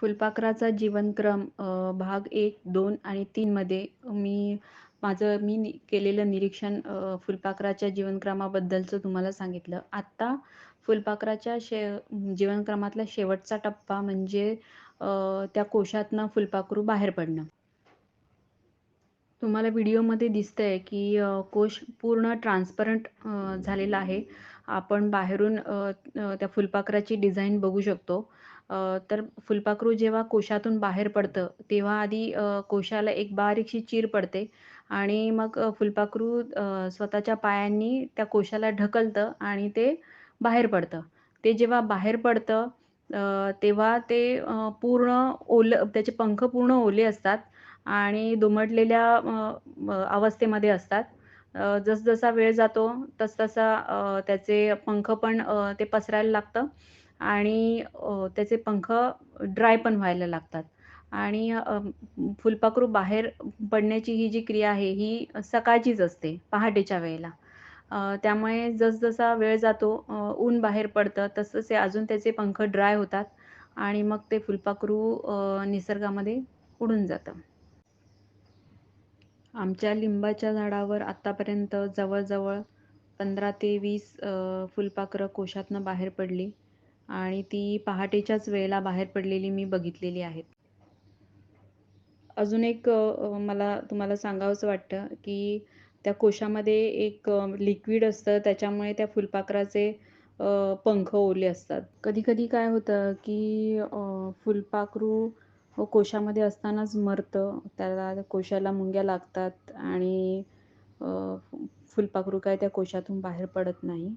फुलपाखराचा जीवनक्रम भाग एक, दोन आणि तीनमध्ये मी माझं मी नि केलेलं निरीक्षण फुलपाखराच्या जीवनक्रमाबद्दलचं तुम्हाला सांगितलं. आत्ता फुलपाखराच्या शे जीवनक्रमातला शेवटचा टप्पा म्हणजे त्या कोशातनं फुलपाखरू बाहेर पडणं. तुम्हाला व्हिडिओमध्ये दिसतंय की कोश पूर्ण ट्रान्सपरंट झालेला आहे. आपण बाहेरून त्या फुलपाखराची डिझाईन बघू शकतो. तर फुलपाखरू जेव्हा कोशातून बाहेर पडतं, तेव्हा आधी कोशाला एक बारीकशी चीर पडते आणि मग फुलपाखरू स्वतःच्या पायांनी त्या कोशाला ढकलतं आणि ते बाहेर पडतं. ते जेव्हा बाहेर पडतं तेव्हा ते पूर्ण ओलं त्याचे पंख पूर्ण ओले असतात आणि दुमटलेल्या अवस्थेमध्ये असतात. जसजसा वेळ जातो तसतसा त्याचे पंख पण ते पसरायला लागतं आणि त्याचे पंख ड्राय पण व्हायला लागतात आणि फुलपाखरू बाहेर पडण्याची ही जी क्रिया आहे, ही सकाळचीच असते, पहाटेच्या वेळेला. त्यामुळे जसजसा वेळ जातो, ऊन बाहेर पडतं, तसतसे अजून त्याचे पंख ड्राय होतात आणि मग ते फुलपाखरू निसर्गामध्ये उडून जातं. आमच्या लिंबाच्या झाडावर आत्तापर्यंत जवळजवळ पंधरा ते वीस फुलपाखरं कोशातनं बाहेर पडली आणि ती पहाटेच्याच वेळेला बाहेर पडलेली मी बघितलेली आहेत. अजून एक मला तुम्हाला सांगावंसं वाटतं, की त्या कोशामध्ये एक लिक्विड असतं त्याच्यामुळे त्या फुलपाखराचे पंख ओले असतात. कधी-कधी काय होतं, की फुलपाखरू कोशामध्ये असतानाच मरतं. त्याला कोशाला मुंग्या लागतात आणि फुलपाखरू काय त्या कोशातून बाहेर पडत नाही.